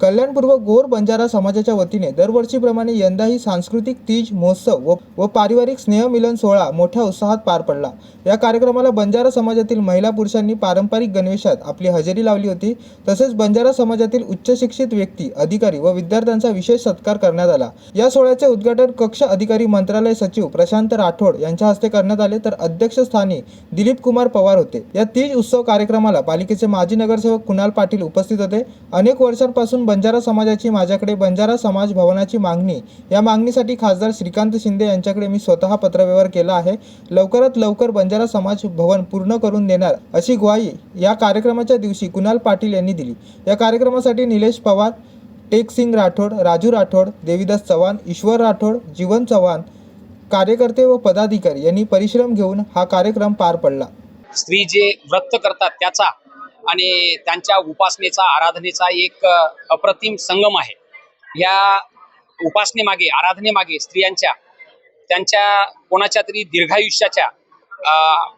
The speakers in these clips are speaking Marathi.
कल्याणपूर्व गोर बंजारा समाजाच्या वतीने दरवर्षीप्रमाणे यंदाही सांस्कृतिक तीज महोत्सव व व पारिवारिक स्नेहमिलन सोहळा मोठ्या उत्साहात पार पडला. या कार्यक्रमाला बंजारा समाजातील महिला पुरुषांनी पारंपरिक गणवेशात आपली हजेरी लावली होती. तसेच बंजारा समाजातील उच्च शिक्षित व्यक्ती अधिकारी व विद्यार्थ्यांचा विशेष सत्कार करण्यात आला. या सोहळ्याचे उद्घाटन कक्ष अधिकारी मंत्रालय सचिव प्रशांत राठोड यांच्या हस्ते करण्यात आले. तर अध्यक्षस्थानी दिलीप कुमार पवार होते. या तीज उत्सव कार्यक्रमाला पालिकेचे माजी नगरसेवक कुणाल पाटील उपस्थित होते. अनेक वर्षांपासून बंजारा समाजाची माझ्याकडे बंजारा समाज भवनाची मागणी. या मागणीसाठी खासदार श्रीकांत शिंदे यांच्याकडे मी स्वतः पत्रव्यवहार केला आहे. लवकरात लवकर बंजारा समाज भवन पूर्ण करून देणार अशी ग्वाही या कार्यक्रमाच्या दिवशी कुणाल पाटील यांनी दिली. या कार्यक्रमासाठी निलेश पवार टेक सिंग राठोड राजू राठोड देवीदास चव्हाण ईश्वर राठोड जीवन चव्हाण कार्यकर्ते व पदाधिकारी यांनी परिश्रम घेऊन हा कार्यक्रम पार पडला. स्त्री जे व्रत करतात त्याचा आणि त्यांच्या उपासनेचा आराधनेचा एक अप्रतिम संगम आहे. या उपासनेमागे आराधनेमागे स्त्रियांच्या त्यांच्या कोणाच्या तरी दीर्घायुष्याच्या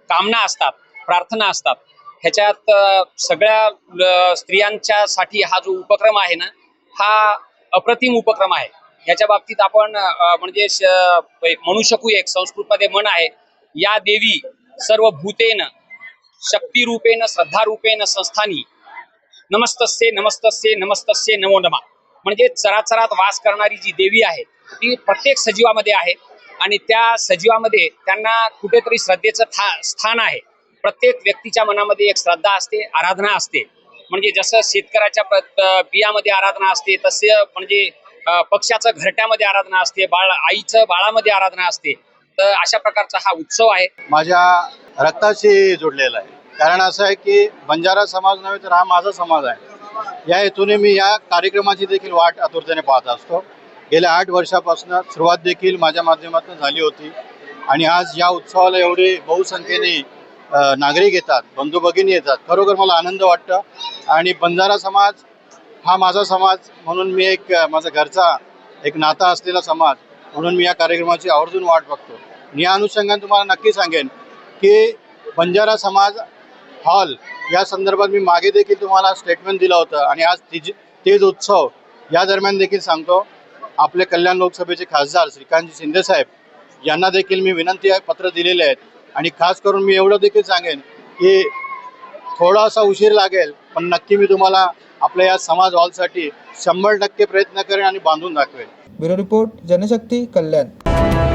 कामना असतात प्रार्थना असतात. ह्याच्यात सगळ्या स्त्रियांच्या स्त्रियांच्यासाठी हा जो उपक्रम आहे ना हा अप्रतिम उपक्रम आहे. ह्याच्या बाबतीत आपण म्हणजे श- म्हणू शकू एक संस्कृतमध्ये म्हण आहे या देवी सर्व भूतेन शक्तिरूपेण श्रद्धारूपेण संस्थानी. नमस्तस्ये नमस्तस्ये नमस्तस्ये नमो नमा. म्हणजे चराचरात वास करणारी जी देवी आहे ती प्रत्येक सजीवामध्ये आहे आणि त्या सजीवामध्ये त्यांना कुठेतरी श्रद्धेचं था स्थान आहे. प्रत्येक व्यक्तीच्या मनामध्ये एक श्रद्धा असते आराधना असते. म्हणजे जसं शेतकऱ्याच्या प्र- बियामध्ये आराधना असते तसे म्हणजे पक्षाचं पक्ष्याचं घरट्यामध्ये आराधना असते बाळ आईचं बाळामध्ये आराधना असते. तर अशा प्रकारचा हा उत्सव आहे. माझ्या रक्ताशी जोडलेला आहे. कारण असं आहे की बंजारा समाज नव्हे तर हा माझा समाज आहे. या हेतूने मी या कार्यक्रमाची देखील वाट आतुरतेने पाहत असतो. गेल्या आठ वर्षापासून सुरुवात देखील माझ्या माध्यमातून झाली होती. आणि आज या उत्सवाला एवढे बहुसंख्येने नागरिक येतात बंधू भगिनी येतात. खरोखर मला आनंद वाटतं. आणि बंजारा समाज हा माझा समाज म्हणून मी एक माझा घरचा एक नाता असलेला समाज म्हणून मी या कार्यक्रमाची आवर्जून वाट बघतो. या अनुषंगाने तुम्हाला नक्की सांगेन की बंजारा समाज हॉल या संदर्भात मी मागे देखील तुम्हाला स्टेटमेंट दिलं होतं. आणि आज तिज तेज उत्सव या दरम्यान देखील सांगतो. आपले कल्याण लोकसभेचे खासदार श्रीकांतजी शिंदे साहेब यांना देखील मी विनंती आहे पत्र दिलेले आहेत. आणि खास करून मी एवढं देखील सांगेन की थोडासा उशीर लागेल पण नक्की मी तुम्हाला आपल्या या समाज हॉलसाठी शंभर टक्के प्रयत्न करेन आणि बांधून दाखवेन. Bureau report Janshakti Kalyan.